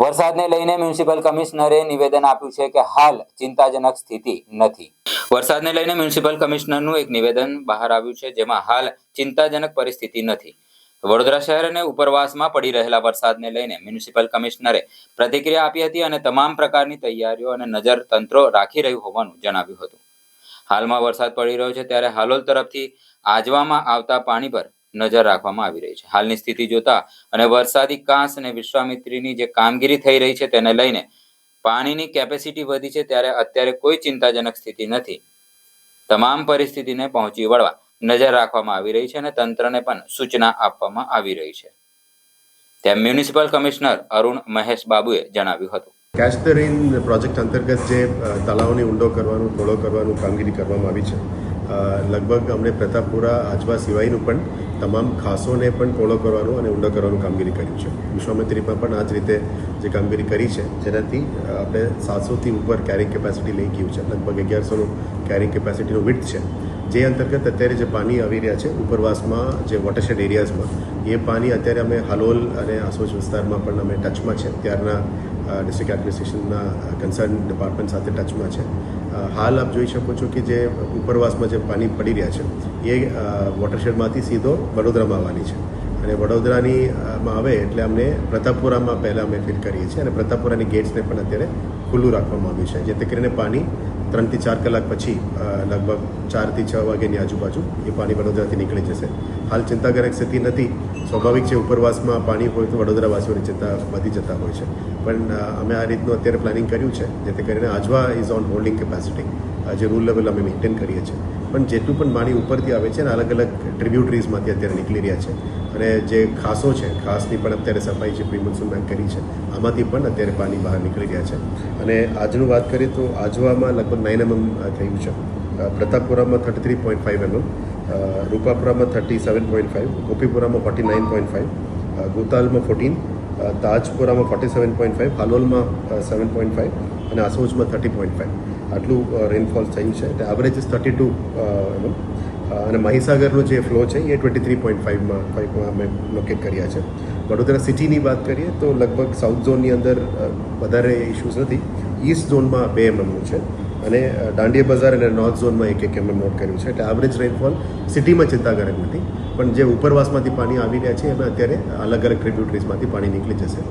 વરસાદને લઈને મ્યુનિસિપલ કમિશનરે નિવેદન આપ્યું છે કે હાલ ચિંતાજનક સ્થિતિ નથી. વરસાદને લઈને મ્યુનિસિપલ કમિશનરનું એક નિવેદન બહાર આવ્યું છે, જેમાં હાલ ચિંતાજનક પરિસ્થિતિ નથી. વડોદરા શહેર અને ઉપરવાસમાં પડી રહેલા વરસાદને લઈને મ્યુનિસિપલ કમિશનરે પ્રતિક્રિયા આપી હતી અને તમામ પ્રકારની તૈયારીઓ અને નજર તંત્રો રાખી રહ્યું હોવાનું જણાવ્યું હતું. હાલમાં વરસાદ પડી રહ્યો છે, ત્યારે હાલોલ તરફથી આજવામાં આવતા પાણી પર નજર રાખવામાં આવી રહી છે. હાલની સ્થિતિ જોતા અને વરસાદી કાંસ અને વિશ્વામિત્રીની જે કામગીરી થઈ રહી છે તેને લઈને પાણીની કેપેસિટી વધી છે ત્યારે અત્યારે કોઈ ચિંતાજનક સ્થિતિ નથી. તમામ પરિસ્થિતિને પહોંચી વળવા નજર રાખવામાં આવી રહી છે અને તંત્રને પણ સૂચના આપવામાં આવી રહી છે. તેમ મ્યુનિસિપલ કમિશનર અરુણ મહેશ બાબુએ જણાવ્યું હતું. કેચ પ્રોજેક્ટ અંતર્ગત જે તળાવની ઊંડો કરવાનું થોડો કરવાનું કામગીરી કરવામાં આવી છે. લગભગ અમને પ્રતાપપુરા, આજવા સિવાયનું પણ તમામ ખાસોને પણ પોળો કરવાનું અને ઊંડો કરવાનું કામગીરી કર્યું છે. વિશ્વામિત્રીમાં પણ આ જ રીતે જે કામગીરી કરી છે જેનાથી આપણે સાતસોથી ઉપર કેરિંગ કેપેસિટી લઈ ગયું છે. લગભગ અગિયારસોનું કેરિંગ કેપેસિટીનું વિડ્થ છે. જે અંતર્ગત અત્યારે જે પાણી આવી રહ્યા છે, ઉપરવાસમાં, જે વોટરશેડ એરિયાઝમાં એ પાણી અત્યારે અમે હાલોલ અને આસોજ વિસ્તારમાં પણ અમે ટચમાં છે. ત્યારના ડિસ્ટ્રિક્ટ એડમિનિસ્ટ્રેશનના કન્સર્ન ડિપાર્ટમેન્ટ સાથે ટચમાં છે. હાલ આપ જોઈ શકો છો કે જે ઉપરવાસમાં જે પાણી પડી રહ્યા છે, એ વોટરશેડમાંથી સીધો વડોદરામાં આવવાની છે. અને વડોદરાની માં આવે એટલે અમને પ્રતાપપુરામાં પહેલાં અમે ફિલ કરીએ છીએ અને પ્રતાપપુરાની ગેટ્સને પણ અત્યારે ખુલ્લું રાખવામાં આવ્યું છે. જેથી કરીને પાણી ત્રણથી ચાર કલાક પછી લગભગ ચારથી છ વાગ્યાની આજુબાજુ એ પાણી વડોદરાથી નીકળી જશે. હાલ ચિંતાકારક સ્થિતિ નથી. સ્વાભાવિક છે, ઉપરવાસમાં પાણી હોય તો વડોદરાવાસીઓની ચિંતા વધી જતા હોય છે. પણ અમે આ રીતનું અત્યારે પ્લાનિંગ કર્યું છે, જેથી કરીને Ajwa is on holding capacity જે રૂલ લેવલ અમે મેન્ટેન કરીએ છીએ. પણ જેટલું પણ પાણી ઉપરથી આવે છે ને, અલગ અલગ ટ્રિબ્યુટરીઝમાંથી અત્યારે નીકળી રહ્યા છે. અને જે ખાસો છે, ખાસની પણ અત્યારે સફાઈ જે પ્રી મોન્સૂન કરી છે, આમાંથી પણ અત્યારે પાણી બહાર નીકળી રહ્યા છે. અને આજનું વાત કરીએ તો આજવામાં લગભગ નાઇન એમએમ થયું છે. પ્રતાપપુરામાં thirty three point five MM રૂપાપુરામાં થર્ટી સેવન પોઈન્ટ ફાઇવ ગોપીપુરામાં ફોર્ટી નાઇન પોઈન્ટ ફાઇવ ગોતાલમાં ફોર્ટીન તાજપુરામાં ફોર્ટી સેવન પોઈન્ટ ફાઇવ હાલોલમાં સેવન પોઈન્ટ ફાઇવ અને આસોજમાં થર્ટી પોઈન્ટ ફાઇવ આટલું રેનફોલ થયું છે. એટલે એવરેજ થર્ટી ટુ અને મહીસાગરનો જે ફ્લો છે, એ ટ્વેન્ટી થ્રી પોઈન્ટ ફાઇવમાં ફાઇવમાં અમે લોકેટ કર્યા છે. વડોદરા સિટીની વાત કરીએ, તો લગભગ સાઉથ ઝોનની અંદર વધારે ઇશ્યુઝ નથી. ઈસ્ટ ઝોનમાં બે એમએમનું છે. અને દાંડિયા બજાર અને નોર્થ ઝોનમાં એક એક એમએમ નોટ કર્યું છે. એટલે એવરેજ રેનફોલ સિટીમાં ચિંતાકારક નથી. પણ જે ઉપરવાસમાંથી પાણી આવી રહ્યા છે, એમાં અત્યારે અલગ અલગ ટ્રિબ્યુટરીઝમાંથી પાણી નીકળી જશે.